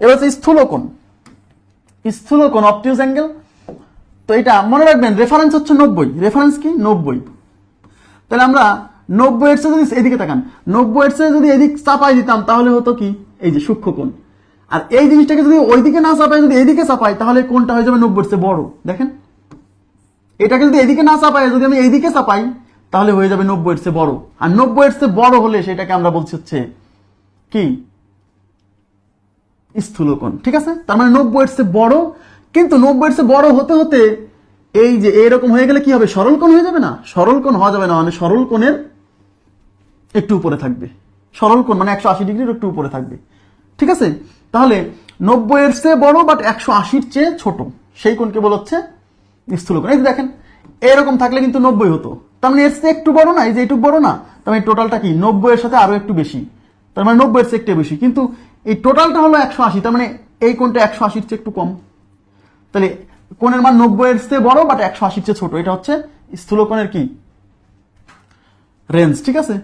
এবার হচ্ছে স্থূলকোণ। স্থূলকোণ অপটিউস অ্যাঙ্গেল তো এটা মনে রাখবেন রেফারেন্স হচ্ছে নব্বই। রেফারেন্স কি? নব্বই। তাহলে আমরা নব্বই এর যদি এদিকে তাকান, নব্বই এর যদি এদিক চাপাই দিতাম, তাহলে হতো কি? এই যে সূক্ষ্ম কোণ আর এই জিনিসটাকে যদি ওইদিকে না চাপাই, যদি এদিকে চাপাই, তাহলে কোনটা হয়ে যাবে নব্বই চেয়ে বড়। দেখেন? এটাকে যদি এদিকে না চাপাই, যদি আমি এইদিকে চাপাই, তাহলে হয়ে যাবে নব্বই চেয়ে বড়। আর নব্বই চেয়ে বড় হলে সেটাকে আমরা বলছি হচ্ছে কি? স্থূলকোণ, ঠিক আছে? তার মানে নব্বই এর চেয়ে বড়, কিন্তু নব্বই এর চেয়ে বড় হতে হতে এই যে এরকম হয়ে গেলে কি হবে? সরল কোণ হয়ে যাবে না? সরল কোণ হওয়া যাবে না মানে সরল কোণের একটু উপরে থাকবে। সরল কোণ মানে একশো আশি ডিগ্রির একটু উপরে থাকবে। ঠিক আছে? তাহলে নব্বই এর চেয়ে বড় বাট একশো আশির চেয়ে ছোট। সেই কোণকে বলা হচ্ছে স্থূলকোণ। এই দেখেন, এরকম থাকলে কিন্তু নব্বই হতো। তার মানে এর চেয়ে একটু বড় না, এই যে একটু বড় না, তার মানে টোটালটা কি? নব্বই এর সাথে আরও একটু বেশি। তার মানে নব্বই এর চেয়ে একটু বেশি। কিন্তু এই টোটালটা হলো একশো আশি, তার মানে এই কোনটা একশো আশির চেয়ে একটু কম। তাহলে কোণের মান নব্বই এর চেয়ে বড় বাট একশো আশির চেয়ে ছোট। এটা হচ্ছে স্থূলকোণের কি? রেঞ্জ, ঠিক আছে?